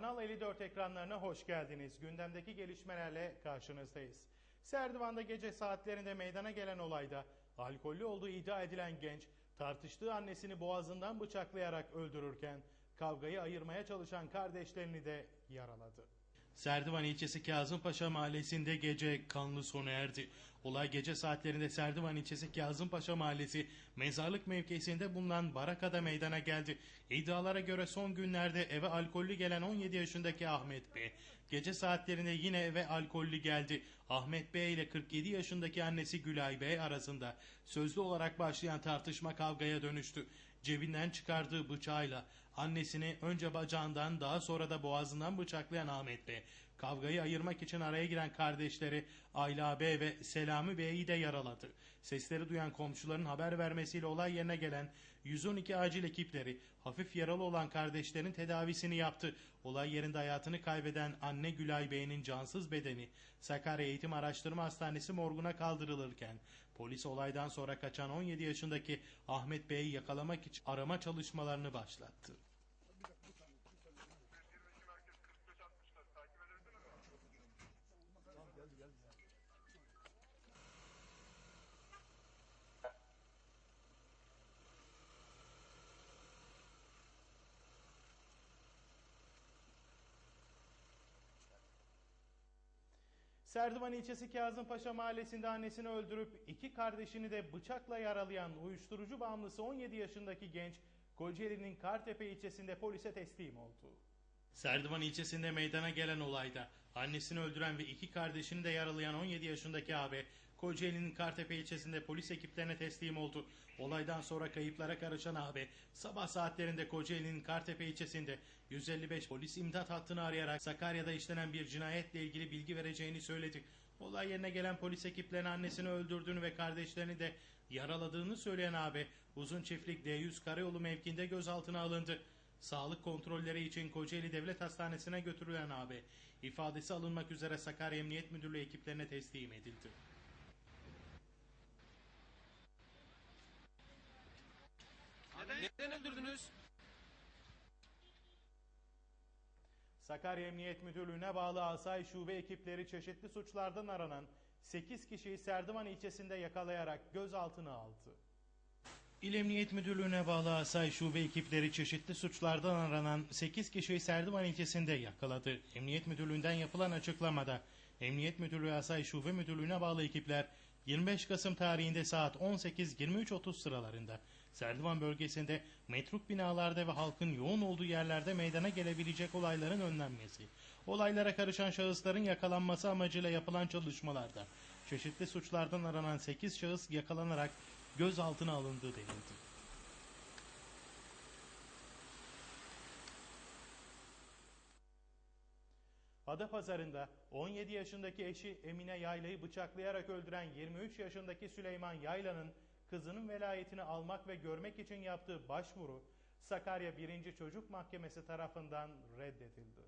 Kanal 54 ekranlarına hoş geldiniz. Gündemdeki gelişmelerle karşınızdayız. Serdivan'da gece saatlerinde meydana gelen olayda alkollü olduğu iddia edilen genç tartıştığı annesini boğazından bıçaklayarak öldürürken kavgayı ayırmaya çalışan kardeşlerini de yaraladı. Serdivan ilçesi Kazımpaşa mahallesinde gece kanlı sona erdi. Olay gece saatlerinde Serdivan ilçesi Kazımpaşa mahallesi mezarlık mevkisinde bulunan barakada meydana geldi. İddialara göre son günlerde eve alkollü gelen 17 yaşındaki Ahmet Bey gece saatlerinde yine eve alkollü geldi. Ahmet Bey ile 47 yaşındaki annesi Gülay Bey arasında sözlü olarak başlayan tartışma kavgaya dönüştü. Cebinden çıkardığı bıçağıyla annesini önce bacağından daha sonra da boğazından bıçaklayan Ahmet Bey, kavgayı ayırmak için araya giren kardeşleri Ayla Bey ve Selami Bey'i de yaraladı. Sesleri duyan komşuların haber vermesiyle olay yerine gelen 112 acil ekipleri hafif yaralı olan kardeşlerin tedavisini yaptı. Olay yerinde hayatını kaybeden anne Gülay Bey'in cansız bedeni Sakarya Eğitim Araştırma Hastanesi morguna kaldırılırken polis olaydan sonra kaçan 17 yaşındaki Ahmet Bey'i yakalamak için arama çalışmalarını başlattı. Serdivan ilçesi Kazımpaşa mahallesinde annesini öldürüp iki kardeşini de bıçakla yaralayan uyuşturucu bağımlısı 17 yaşındaki genç Kocaeli'nin Kartepe ilçesinde polise teslim oldu. Serdivan ilçesinde meydana gelen olayda annesini öldüren ve iki kardeşini de yaralayan 17 yaşındaki abi Kocaeli'nin Kartepe ilçesinde polis ekiplerine teslim oldu. Olaydan sonra kayıplara karışan abi sabah saatlerinde Kocaeli'nin Kartepe ilçesinde 155 polis imdat hattını arayarak Sakarya'da işlenen bir cinayetle ilgili bilgi vereceğini söyledi. Olay yerine gelen polis ekiplerine annesini öldürdüğünü ve kardeşlerini de yaraladığını söyleyen abi uzun çiftlik D100 karayolu mevkinde gözaltına alındı. Sağlık kontrolleri için Kocaeli Devlet Hastanesi'ne götürülen abi ifadesi alınmak üzere Sakarya Emniyet Müdürlüğü ekiplerine teslim edildi. Neden öldürdünüz? Sakarya Emniyet Müdürlüğü'ne bağlı Asay Şube ekipleri çeşitli suçlardan aranan 8 kişiyi Serdivan ilçesinde yakalayarak gözaltına aldı. İl Emniyet Müdürlüğü'ne bağlı Asay Şube ekipleri çeşitli suçlardan aranan 8 kişiyi Serdivan ilçesinde yakaladı. Emniyet Müdürlüğü'nden yapılan açıklamada Emniyet Müdürlüğü Asay Şube Müdürlüğü'ne bağlı ekipler 25 Kasım tarihinde saat 18.23.30 sıralarında Serdivan bölgesinde metruk binalarda ve halkın yoğun olduğu yerlerde meydana gelebilecek olayların önlenmesi, olaylara karışan şahısların yakalanması amacıyla yapılan çalışmalarda çeşitli suçlardan aranan 8 şahıs yakalanarak gözaltına alındığı denildi. Adapazarı'nda 17 yaşındaki eşi Emine Yayla'yı bıçaklayarak öldüren 23 yaşındaki Süleyman Yayla'nın kızının velayetini almak ve görmek için yaptığı başvuru Sakarya 1. Çocuk Mahkemesi tarafından reddedildi.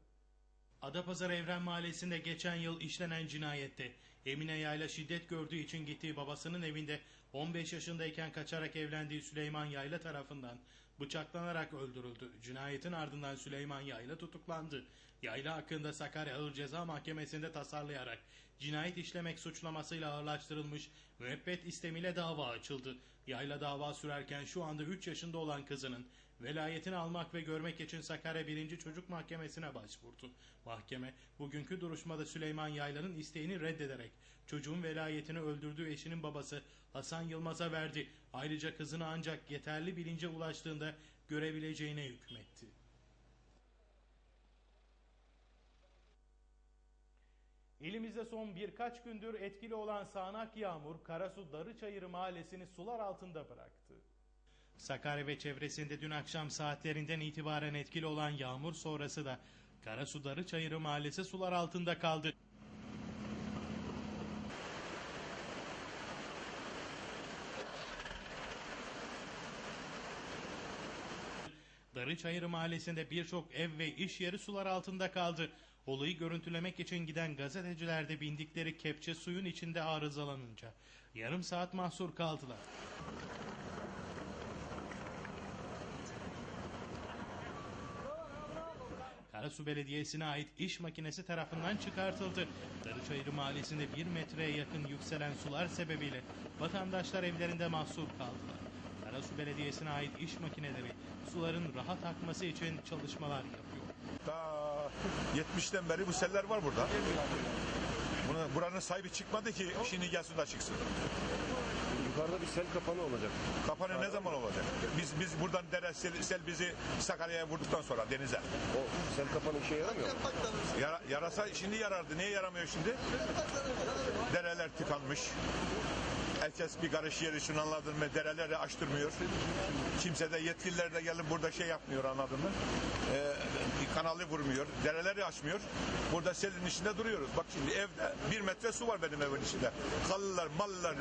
Adapazarı Evren Mahallesi'nde geçen yıl işlenen cinayette Emine Yayla şiddet gördüğü için gittiği babasının evinde 15 yaşındayken kaçarak evlendiği Süleyman Yayla tarafından bıçaklanarak öldürüldü. Cinayetin ardından Süleyman Yayla tutuklandı. Yayla hakkında Sakarya Ağır Ceza Mahkemesi'nde tasarlayarak cinayet işlemek suçlamasıyla ağırlaştırılmış müebbet istemiyle dava açıldı. Yayla dava sürerken şu anda 3 yaşında olan kızının velayetini almak ve görmek için Sakarya 1. Çocuk Mahkemesi'ne başvurdu. Mahkeme bugünkü duruşmada Süleyman Yayla'nın isteğini reddederek çocuğun velayetini öldürdüğü eşinin babası Hasan Yılmaz'a verdi. Ayrıca kızını ancak yeterli bilince ulaştığında görebileceğine hükmetti. İlimizde son birkaç gündür etkili olan sağanak yağmur Karasu Darıçayırı mahallesini sular altında bıraktı. Sakarya ve çevresinde dün akşam saatlerinden itibaren etkili olan yağmur sonrası da Karasu Darıçayırı mahallesi sular altında kaldı. Darıçayırı mahallesinde birçok ev ve iş yeri sular altında kaldı. Olayı görüntülemek için giden gazeteciler de bindikleri kepçe suyun içinde arızalanınca yarım saat mahsur kaldılar. Karasu Belediyesi'ne ait iş makinesi tarafından çıkartıldı. Darıçayırı Mahallesi'nde bir metreye yakın yükselen sular sebebiyle vatandaşlar evlerinde mahsur kaldılar. Karasu Belediyesi'ne ait iş makineleri suların rahat akması için çalışmalar yapıyor. Ta 70'ten beri bu seller var burada. Bunu, buranın sahibi çıkmadı ki şimdi gelsin de çıksın. Yukarıda bir sel kapanı olacak. Kapanı ne zaman olacak? Biz biz buradan dere sel, sel bizi Sakarya'ya vurduktan sonra denize. O sel kapanı işe yaramıyor mu? Yara, yarasa şimdi yarardı. Niye yaramıyor şimdi? Dereler tıkanmış. Herkes bir karış yer için anladın mı? Dereleri açtırmıyor. Kimse de yetkililer de gelip burada şey yapmıyor anladın mı? Ee, kanalı vurmuyor. Dereleri açmıyor. Burada selin içinde duruyoruz. Bak şimdi evde bir metre su var benim evin içinde. Kalılar, mallar,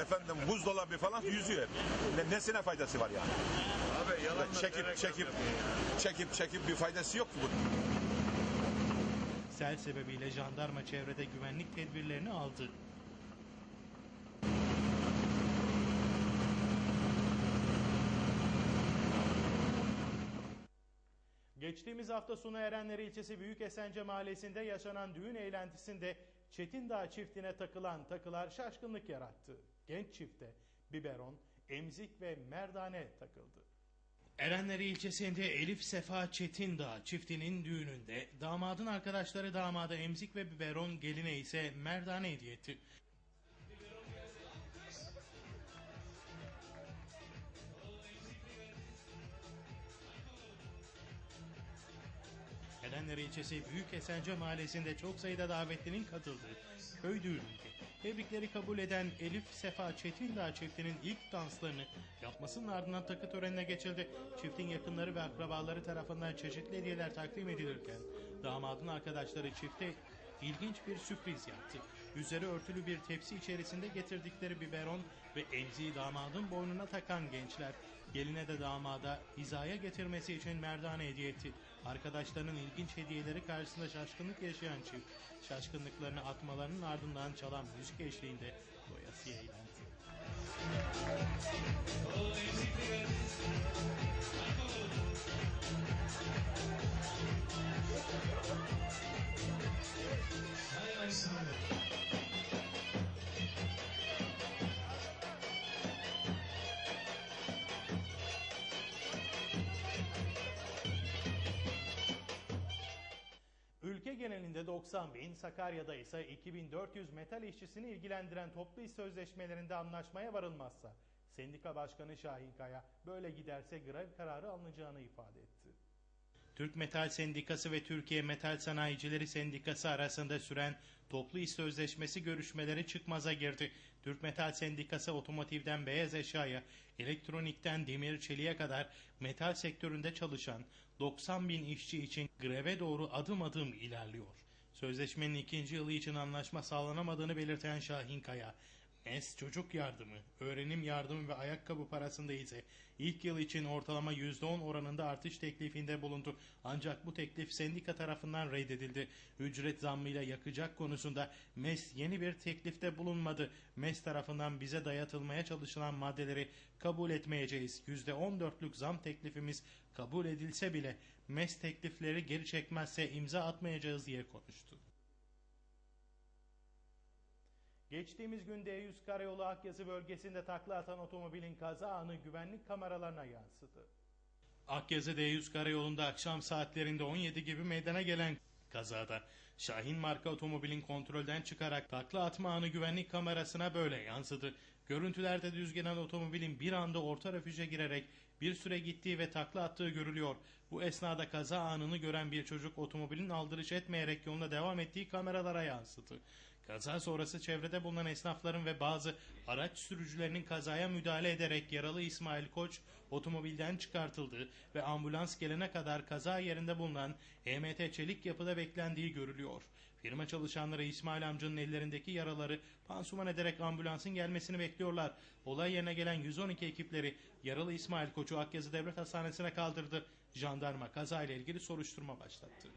efendim buzdolabı falan yüzüyor. Ne, nesine faydası var yani? Abi yalan Çekip çekip çekip çekip bir faydası yok ki bunun. Sel sebebiyle jandarma çevrede güvenlik tedbirlerini aldı. Geçtiğimiz hafta sonu Erenler ilçesi Büyük Esence mahallesinde yaşanan düğün eğlentisinde Çetindağ çiftine takılan takılar şaşkınlık yarattı. Genç çifte biberon, emzik ve merdane takıldı. Erenler ilçesinde Elif Sefa Çetindağ çiftinin düğününde damadın arkadaşları damada emzik ve biberon geline ise merdane hediye etti. Erenler ilçesi Büyük Esence mahallesinde çok sayıda davetlinin katıldığı köy düğününde tebrikleri kabul eden Elif Sefa Çetindağ çiftinin ilk danslarını yapmasının ardından takı törenine geçildi. Çiftin yakınları ve akrabaları tarafından çeşitli hediyeler takdim edilirken damadın arkadaşları çifte ilginç bir sürpriz yaptı. Üzeri örtülü bir tepsi içerisinde getirdikleri biberon ve emziği damadın boynuna takan gençler geline de damada hizaya getirmesi için merdane hediye etti. Arkadaşlarının ilginç hediyeleri karşısında şaşkınlık yaşayan çift şaşkınlıklarını atmalarının ardından çalan müzik eşliğinde doyasıya eğlendi. Genelinde 90 bin, Sakarya'da ise 2400 metal işçisini ilgilendiren toplu iş sözleşmelerinde anlaşmaya varılmazsa, Sendika Başkanı Şahin Kaya böyle giderse grev kararı alınacağını ifade etti. Türk Metal Sendikası ve Türkiye Metal Sanayicileri Sendikası arasında süren toplu iş sözleşmesi görüşmeleri çıkmaza girdi. Türk Metal Sendikası otomotivden beyaz eşyaya, elektronikten demir çeliğe kadar metal sektöründe çalışan 90 bin işçi için greve doğru adım adım ilerliyor. Sözleşmenin ikinci yılı için anlaşma sağlanamadığını belirten Şahin Kaya, MES çocuk yardımı, öğrenim yardımı ve ayakkabı parasında ise ilk yıl için ortalama %10 oranında artış teklifinde bulundu. Ancak bu teklif sendika tarafından reddedildi. Ücret zammıyla yakacak konusunda MES yeni bir teklifte bulunmadı. MES tarafından bize dayatılmaya çalışılan maddeleri kabul etmeyeceğiz. %14'lük zam teklifimiz kabul edilse bile MES teklifleri geri çekmezse imza atmayacağız diye konuştu. Geçtiğimiz gün D100 Karayolu Akyazı bölgesinde takla atan otomobilin kaza anı güvenlik kameralarına yansıdı. Akyazı D100 Karayolu'nda akşam saatlerinde 17 gibi meydana gelen kazada Şahin marka otomobilin kontrolden çıkarak takla atma anı güvenlik kamerasına böyle yansıdı. Görüntülerde düz gelen otomobilin bir anda orta refüje girerek bir süre gittiği ve takla attığı görülüyor. Bu esnada kaza anını gören bir çocuk otomobilin aldırış etmeyerek yoluna devam ettiği kameralara yansıdı. Kaza sonrası çevrede bulunan esnafların ve bazı araç sürücülerinin kazaya müdahale ederek yaralı İsmail Koç otomobilden çıkartıldı ve ambulans gelene kadar kaza yerinde bulunan EMT Çelik yapıda beklendiği görülüyor. Firma çalışanları İsmail amcanın ellerindeki yaraları pansuman ederek ambulansın gelmesini bekliyorlar. Olay yerine gelen 112 ekipleri yaralı İsmail Koç'u Akyazı Devlet Hastanesi'ne kaldırdı. Jandarma kazayla ilgili soruşturma başlattı.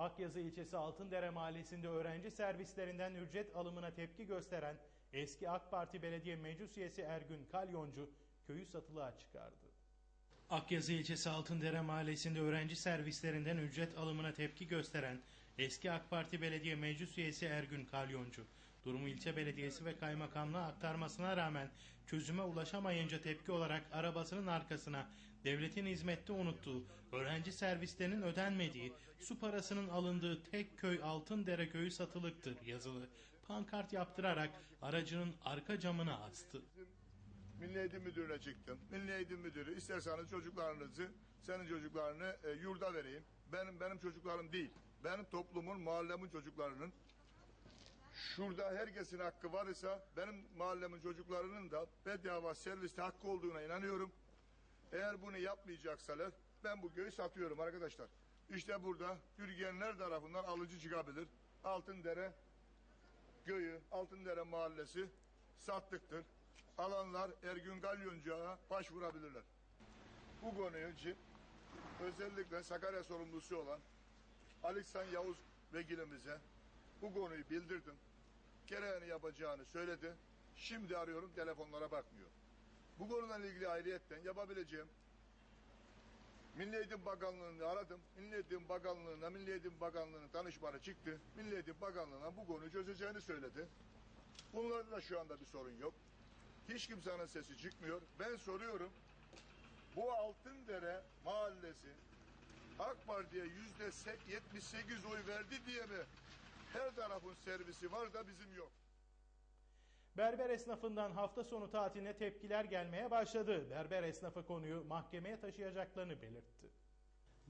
Akyazı ilçesi Altındere mahallesinde öğrenci servislerinden ücret alımına tepki gösteren eski AK Parti Belediye Meclis Üyesi Ergün Kalyoncu köyü satılığa çıkardı. Akyazı ilçesi Altındere mahallesinde öğrenci servislerinden ücret alımına tepki gösteren eski AK Parti Belediye Meclis Üyesi Ergün Kalyoncu, durumu ilçe belediyesi ve kaymakamlığa aktarmasına rağmen çözüme ulaşamayınca tepki olarak arabasının arkasına devletin hizmette unuttuğu, öğrenci servislerinin ödenmediği, su parasının alındığı tek köy Altındere köyü satılıktır yazılı pankart yaptırarak aracının arka camına astı. Milli Eğitim Müdürü'ne çıktım. Milli Eğitim Müdürü isterseniz çocuklarınızı, senin çocuklarını e, yurda vereyim. Benim benim çocuklarım değil. Benim toplumun, mahallemin çocuklarının şurada herkesin hakkı var ise benim mahallemin çocuklarının da bedava serviste hakkı olduğuna inanıyorum. Eğer bunu yapmayacaksalar ben bu köyü satıyorum arkadaşlar. İşte burada Gürgenler tarafından alıcı çıkabilir. Altındere köyü, Altındere mahallesi sattıktır. Alanlar Ergün Galyoncuğa başvurabilirler. Bu konuyu için özellikle Sakarya sorumlusu olan Aleksan Yavuz vekilimize bu konuyu bildirdim. Gereğini yapacağını söyledi. Şimdi arıyorum telefonlara bakmıyor. Bu konuyla ilgili ayrıyetten yapabileceğim Milli Eğitim Bakanlığı'nı aradım. Milli Eğitim Bakanlığı'na Milli Eğitim Bakanlığı'nın danışmanı çıktı. Milli Eğitim Bakanlığı'na bu konuyu çözeceğini söyledi. Bunlarda da şu anda bir sorun yok. Hiç kimsenin sesi çıkmıyor. Ben soruyorum. Bu Altındere mahallesi AK Parti'ye yüzde sek- 78 oy verdi diye mi her tarafın servisi var da bizim yok? Berber esnafından hafta sonu tatiline tepkiler gelmeye başladı. Berber esnafı konuyu mahkemeye taşıyacaklarını belirtti.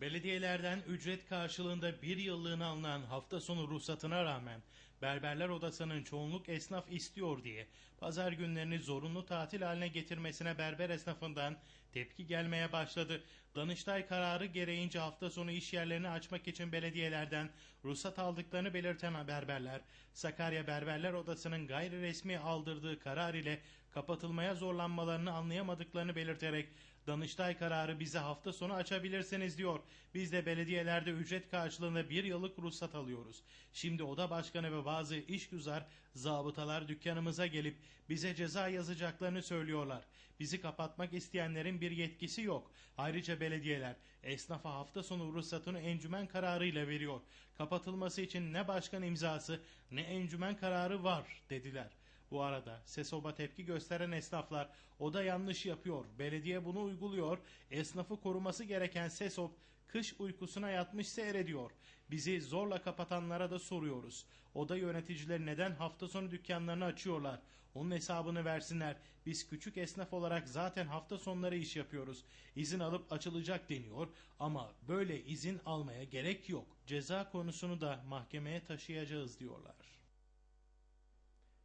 Belediyelerden ücret karşılığında bir yıllığına alınan hafta sonu ruhsatına rağmen Berberler Odası'nın çoğunluk esnaf istiyor diye pazar günlerini zorunlu tatil haline getirmesine berber esnafından tepki gelmeye başladı. Danıştay kararı gereğince hafta sonu iş yerlerini açmak için belediyelerden ruhsat aldıklarını belirten berberler, Sakarya Berberler Odası'nın gayri resmi aldırdığı karar ile kapatılmaya zorlanmalarını anlayamadıklarını belirterek Danıştay kararı bize hafta sonu açabilirsiniz diyor. Biz de belediyelerde ücret karşılığında bir yıllık ruhsat alıyoruz. Şimdi oda başkanı ve bazı işgüzar zabıtalar dükkanımıza gelip bize ceza yazacaklarını söylüyorlar. Bizi kapatmak isteyenlerin bir yetkisi yok. Ayrıca belediyeler esnafa hafta sonu ruhsatını encümen kararıyla veriyor. Kapatılması için ne başkan imzası ne encümen kararı var dediler. Bu arada SESOB'a tepki gösteren esnaflar o da yanlış yapıyor. Belediye bunu uyguluyor. Esnafı koruması gereken SESOB kış uykusuna yatmış seyrediyor. Bizi zorla kapatanlara da soruyoruz. Oda yöneticileri neden hafta sonu dükkanlarını açıyorlar? Onun hesabını versinler. Biz küçük esnaf olarak zaten hafta sonları iş yapıyoruz. İzin alıp açılacak deniyor ama böyle izin almaya gerek yok. Ceza konusunu da mahkemeye taşıyacağız diyorlar.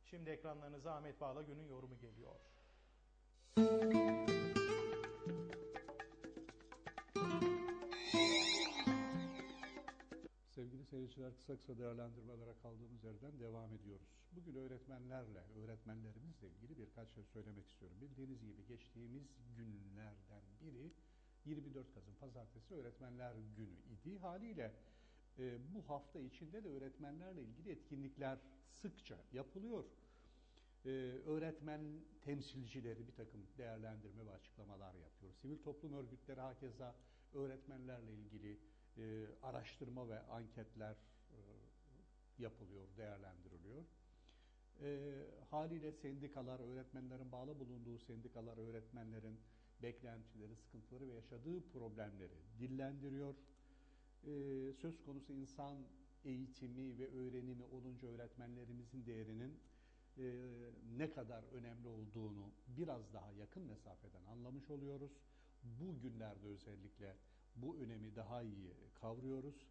Şimdi ekranlarınıza Ahmet Bağla günün yorumu geliyor. Sevgili seyirciler kısa kısa değerlendirmelere kaldığımız yerden devam ediyoruz. Bugün öğretmenlerle, öğretmenlerimizle ilgili birkaç şey söylemek istiyorum. Bildiğiniz gibi geçtiğimiz günlerden biri 24 Kasım Pazartesi Öğretmenler Günü idi. Haliyle e, bu hafta içinde de öğretmenlerle ilgili etkinlikler sıkça yapılıyor. Ee, öğretmen temsilcileri bir takım değerlendirme ve açıklamalar yapıyor. Sivil toplum örgütleri hakeza öğretmenlerle ilgili e, araştırma ve anketler e, yapılıyor, değerlendiriliyor. E, haliyle sendikalar, öğretmenlerin bağlı bulunduğu sendikalar, öğretmenlerin beklentileri, sıkıntıları ve yaşadığı problemleri dillendiriyor. E, söz konusu insan eğitimi ve öğrenimi olunca öğretmenlerimizin değerinin e, ne kadar önemli olduğunu biraz daha yakın mesafeden anlamış oluyoruz. Bu günlerde özellikle bu önemi daha iyi kavruyoruz.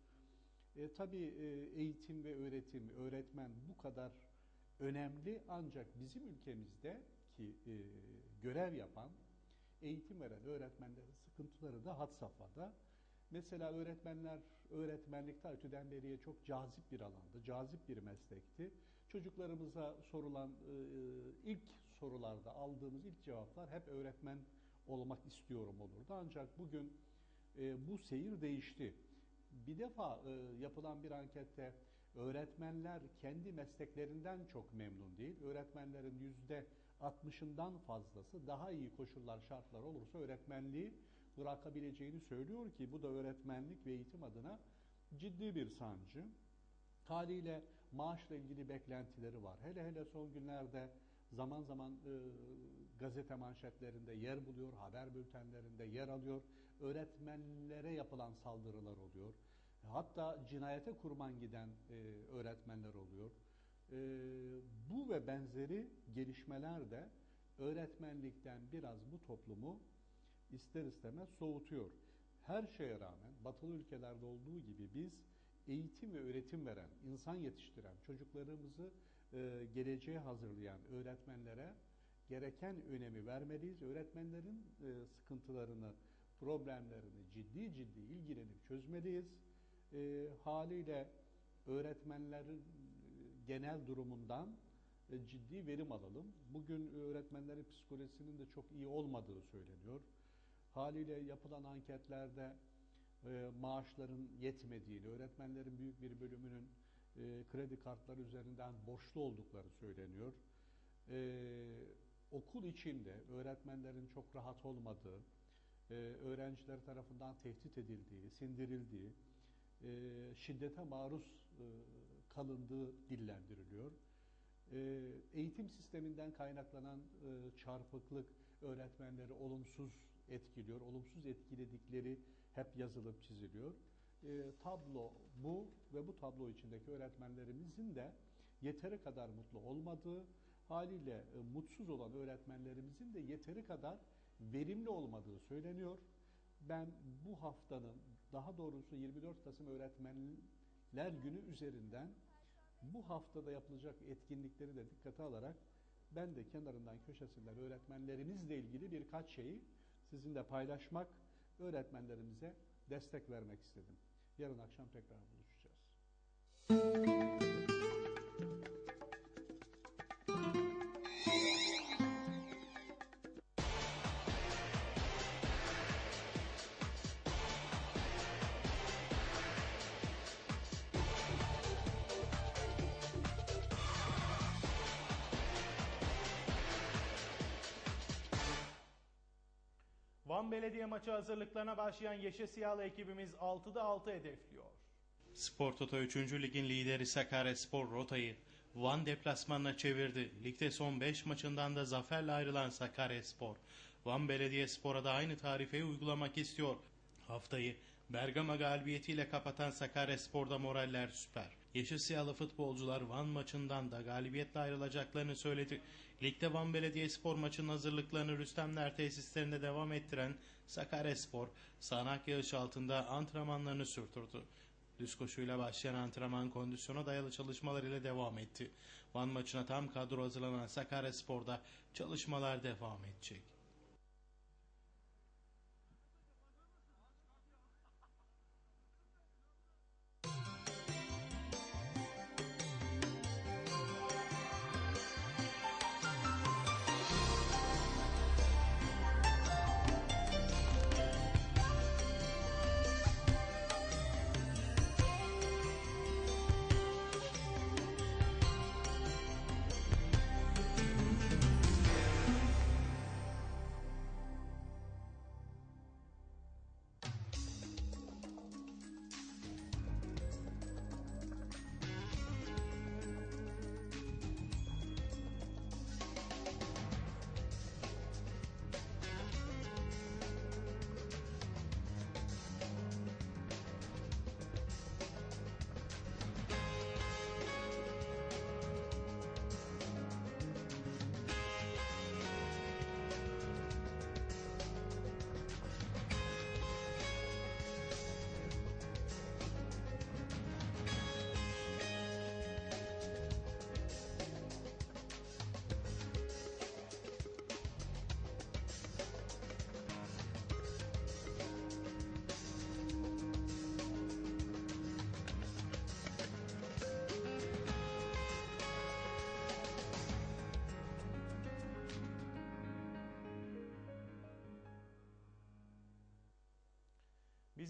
E, tabii e, eğitim ve öğretim, öğretmen bu kadar önemli ancak bizim ülkemizde ki e, görev yapan, eğitim veren öğretmenlerin sıkıntıları da had safhada. Mesela öğretmenler, öğretmenlik ta öteden beriye çok cazip bir alandı, cazip bir meslekti. Çocuklarımıza sorulan e, ilk sorularda aldığımız ilk cevaplar hep öğretmen olmak istiyorum olurdu. Ancak bugün e, bu seyir değişti. Bir defa e, yapılan bir ankette öğretmenler kendi mesleklerinden çok memnun değil. Öğretmenlerin yüzde 60'ından fazlası daha iyi koşullar, şartlar olursa öğretmenliği bırakabileceğini söylüyor ki bu da öğretmenlik ve eğitim adına ciddi bir sancı. Haliyle maaşla ilgili beklentileri var. Hele hele son günlerde zaman zaman e, gazete manşetlerinde yer buluyor, haber bültenlerinde yer alıyor. Öğretmenlere yapılan saldırılar oluyor. Hatta cinayete kurban giden e, öğretmenler oluyor. E, bu ve benzeri gelişmeler de öğretmenlikten biraz bu toplumu ister istemez soğutuyor. Her şeye rağmen batılı ülkelerde olduğu gibi biz eğitim ve öğretim veren, insan yetiştiren, çocuklarımızı e, geleceğe hazırlayan öğretmenlere gereken önemi vermeliyiz. Öğretmenlerin e, sıkıntılarını, problemlerini ciddi ciddi ilgilenip çözmeliyiz. E, haliyle öğretmenlerin e, genel durumundan e, ciddi verim alalım. Bugün öğretmenlerin psikolojisinin de çok iyi olmadığı söyleniyor. Haliyle yapılan anketlerde e, maaşların yetmediğini, öğretmenlerin büyük bir bölümünün e, kredi kartları üzerinden borçlu oldukları söyleniyor. E, okul içinde öğretmenlerin çok rahat olmadığı, e, öğrenciler tarafından tehdit edildiği, sindirildiği, e, şiddete maruz e, kalındığı dillendiriliyor. E, eğitim sisteminden kaynaklanan e, çarpıklık öğretmenleri olumsuz etkiliyor. Olumsuz etkiledikleri hep yazılıp çiziliyor. E, tablo bu ve bu tablo içindeki öğretmenlerimizin de yeteri kadar mutlu olmadığı, haliyle e, mutsuz olan öğretmenlerimizin de yeteri kadar verimli olmadığı söyleniyor. Ben bu haftanın daha doğrusu 24 Kasım Öğretmenler Günü üzerinden bu haftada yapılacak etkinlikleri de dikkate alarak ben de kenarından köşesinden öğretmenlerimizle ilgili birkaç şeyi sizinle paylaşmak, öğretmenlerimize destek vermek istedim. Yarın akşam tekrar buluşacağız. Van Belediye maçı hazırlıklarına başlayan Yeşil Siyahlı ekibimiz 6'da 6 hedefliyor. Spor Toto 3. Lig'in lideri Sakaryaspor rotayı Van deplasmanına çevirdi. Ligde son 5 maçından da zaferle ayrılan Sakaryaspor, Van Belediyespor'a da aynı tarifeyi uygulamak istiyor. Haftayı Bergama galibiyetiyle kapatan Sakaryaspor'da moraller süper. Yeşil Siyahlı futbolcular Van maçından da galibiyetle ayrılacaklarını söyledi. Ligde Van Belediyespor maçının hazırlıklarını Rüstemler tesislerinde devam ettiren Sakaryaspor, sağanak yağış altında antrenmanlarını sürdürdü. Düz koşuyla başlayan antrenman kondisyona dayalı çalışmalar ile devam etti. Van maçına tam kadro hazırlanan Sakaryaspor'da çalışmalar devam edecek.